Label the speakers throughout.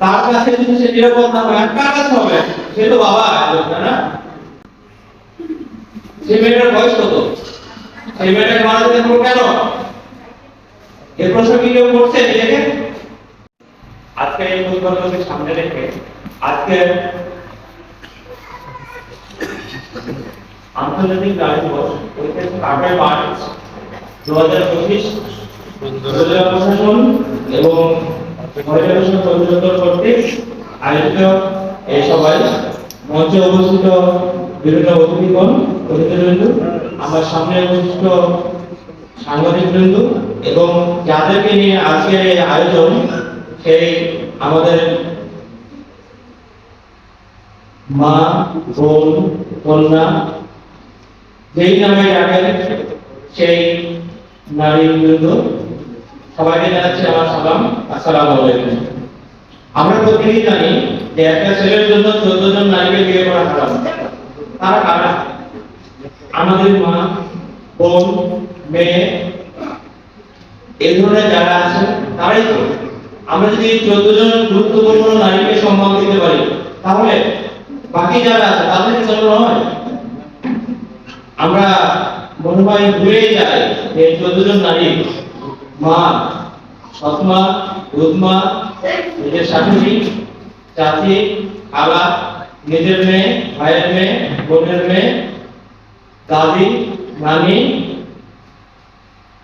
Speaker 1: তার কাছে যদি সে নিরাপদ না হয় কার কাছে হবে? সে তো বাবা না? সেই মেয়েটার বয়স কত? সেই মেয়েটাকে মারা যেতে কেন? এ প্রশ্ন কি কেউ করছে নিজেকে? আজকে এই পরিকল্পনাকে সামনে রেখে আজকে আন্তর্জাতিক নারী দিবস, ঐতিহাসিক আটই মার্চ দু হাজার পঁচিশ প্রশাসন এবং মহিলা কর্তৃক আয়োজিত এই সভায় মঞ্চে উপস্থিত বিভিন্ন অতিথিগণ, অতিথিবৃন্দ, আমার সামনে উপস্থিত সাংবাদিকবৃন্দ এবং যাদেরকে নিয়ে আজকের এই আয়োজন, সেই আমাদের মা, বোন, কন্যা, যেই নামে ডাকেন, সেই নারী বৃন্দ, সবাইকে জানাচ্ছি আমার সালাম। আসসালামু আলাইকুম। আমরা প্রত্যেকেই জানি যে একটা ছেলের জন্য চোদ্দ জন নারীকে বিয়ে করা হারাম। তারা কারা? আমাদের মা, বোন, মেয়ে, এই ধরনের যারা আছে তারাই তো। আমরা যদি চোদ্দ জন গুরুত্বপূর্ণ নারীকে সম্মান দিতে পারি, তাহলে বাকি যারা আছে, তাদের কেন নয়। আমরা মনে হয় ভুলেই যাই যে চোদ্দ জন নারী, মা, সৎমা দুধমা নিজের শাশুড়ি চাচি, খালা, নিজের মেয়ে, ভাইয়ের মেয়ে, বোনের মেয়ে, দাদি, নানি,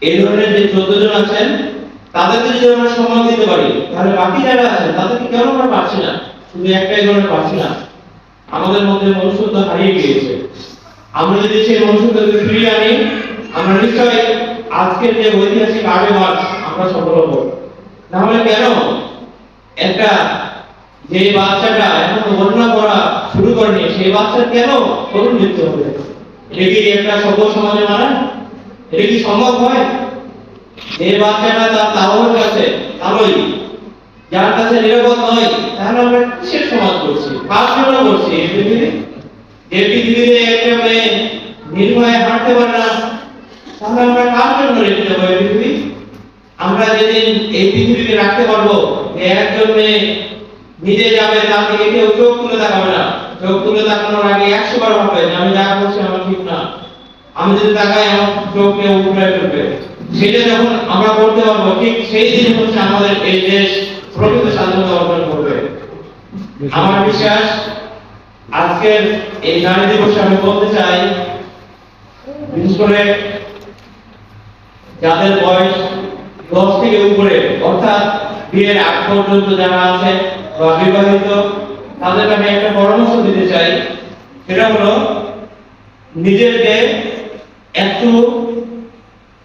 Speaker 1: এই ধরনের যে চোদ্দ জন আছেন, তাদেরকে যদি আমরা সম্মান দিতে পারি, তাহলে বাকি যারা আছেন, তাদেরকে কেন আমরা পারছি না? শুধু একটাই ধরনের পারছি না। আমাদের মধ্যে মনুষ্যত্ব হারিয়ে গিয়েছে। আমরা যদি সেই মনুষ্যত্বকে ফিরিয়ে আনি, আমরা নিশ্চয়ই আজকের যে ঐতিহাসিক আগে মার্চ আমরা সফল হব। নাহলে কেন? একটা যে বাচ্চাটা এখন ঘটনা করা শুরু করেনি, সেই বাচ্চার কেন করুণ মৃত্যু হবে এটা কি একটা সভ্য সমাজে মানে এটা কি সম্ভব হয়? যে বাচ্চাটা তার তাহলে কাছে তাহলেই যার কাছে নিরাপদ নয়, তাহলে আমরা কিসের সমাজ করছি? কার জন্য করছি এই পৃথিবীতে? যে পৃথিবীতে একটা মেয়ে নির্ভয়ে হাঁটতে পারে না, তাহলে আমরা কার জন্য রেখে দেবো এই পৃথিবী? আমরা যেদিন এই পৃথিবীকে রাখতে পারব যে একজন মেয়ে নিজে যাবে, তার দিকে কেউ চোখ তুলে তাকাবে না। চোখ তুলে তাকানোর আগে একশো বার ভাববে আমি যা করছি আমার ঠিক না। আমি যদি তাকাই, আমার চোখ নিয়ে উপরে ফেলবে। সেটা যখন আমরা করতে পারব, ঠিক সেই দিন হচ্ছে আমাদের এই দেশ প্রকৃত স্বাধীনতা অর্জন করবে। আমার বিশ্বাস, আজকের এই নারী দিবসে আমি বলতে চাই, বিশেষ করে যাদের বয়স দশ থেকে উপরে, অর্থাৎ বিয়ের আগ পর্যন্ত যারা আছে, বা বিবাহিত, তাদেরকে আমি একটা পরামর্শ দিতে চাই। সেটা হলো, নিজেকে একটু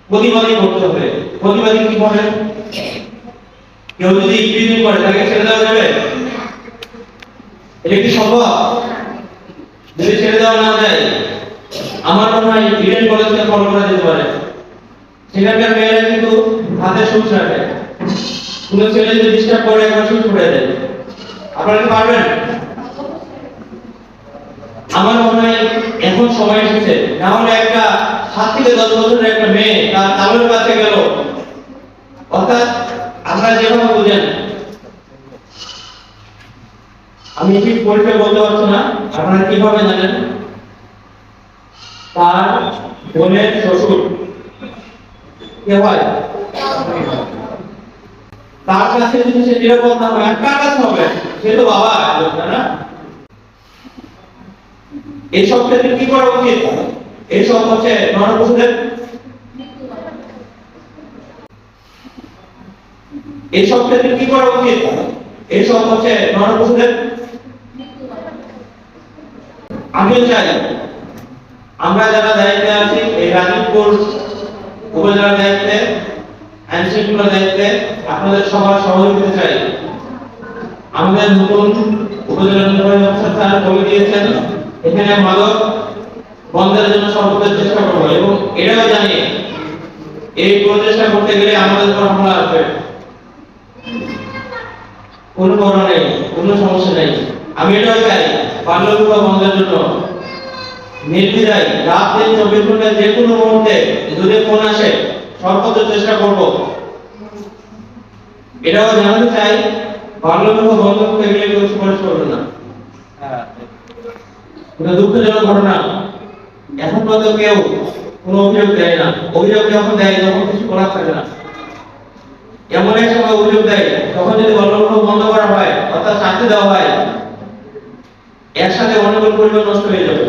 Speaker 1: প্রতিবাদী করতে হবে। প্রতিবাদী কি করে কেউ যদি ইংরেজি করে, তাকে ছেড়ে দেওয়া যাবে? এটা কি সম্ভব? যদি ছেড়ে দেওয়া না যায়, আমার মনে হয় ইডেন কলেজকে ফলো করা যেতে পারে। সেখানকার মেয়েরা কিন্তু হাতে সুচ রাখে কোনো ছেলে যদি ডিস্টার্ব করে একবার সুচ করে দেয় আপনারা পারবেন? আমার মনে হয় এখন সময় এসেছে। না হলে একটা সাত থেকে দশ বছরের একটা মেয়ে তার তালের কাছে গেল। অর্থাৎ আমরা যেভাবে বুঝেন। আমি ঠিক পরীক্ষা বলতে পারছি না। আপনারা কীভাবে জানেন? তার বোনের শ্বশুর। কে হয়? তার কাছে যদি সে নিরাপদ না হয়, কার কাছে হবে? সে তো বাবা না? এইসব ক্ষেত্রে কি করা উচিত? এইসব হচ্ছে নরপশুদের এইসব ক্ষেত্রে কি করা উচিত? এইসব হচ্ছে নরপশুদের আমিও চাই। আমরা যারা দায়িত্বে আছি, এই রাজীবপুর উপজেলার দায়িত্বে আইন শৃঙ্খলা দায়িত্বে আপনাদের সবার সহযোগিতা চাই। আমাদের নতুন উপজেলা নির্বাহী অফিসার স্যার বলে দিয়েছেন, এখানে মাদক বন্ধের জন্য সর্বোচ্চ চেষ্টা করব এবং এটাও জানি এই প্রচেষ্টা করতে গেলে আমাদের উপর হামলা আসবে। কোনো বড় নেই, কোনো সমস্যা নেই। আমি এটাও চাই বাল্য বিবাহ বন্ধের জন্য নির্দ্বিধায় রাত দিন চব্বিশ ঘন্টায় যে কোনো মুহূর্তে যদি ফোন আসে সর্বোচ্চ চেষ্টা করব। এটাও জানতে চাই বাল্যবিবাহ বন্ধ করতে গেলে কেউ সুপারিশ করবে না। এটা দুঃখজনক ঘটনা। এখন পর্যন্ত কেউ কোনো অভিযোগ দেয় না। অভিযোগ যখন দেয় তখন কিছু করার থাকে না। এমন এক সময় অভিযোগ দেয় তখন যদি বাল্যবিবাহ বন্ধ করা হয় অর্থাৎ শাস্তি দেওয়া হয় একসাথে অনেকগুলো পরিবার নষ্ট হয়ে যাবে।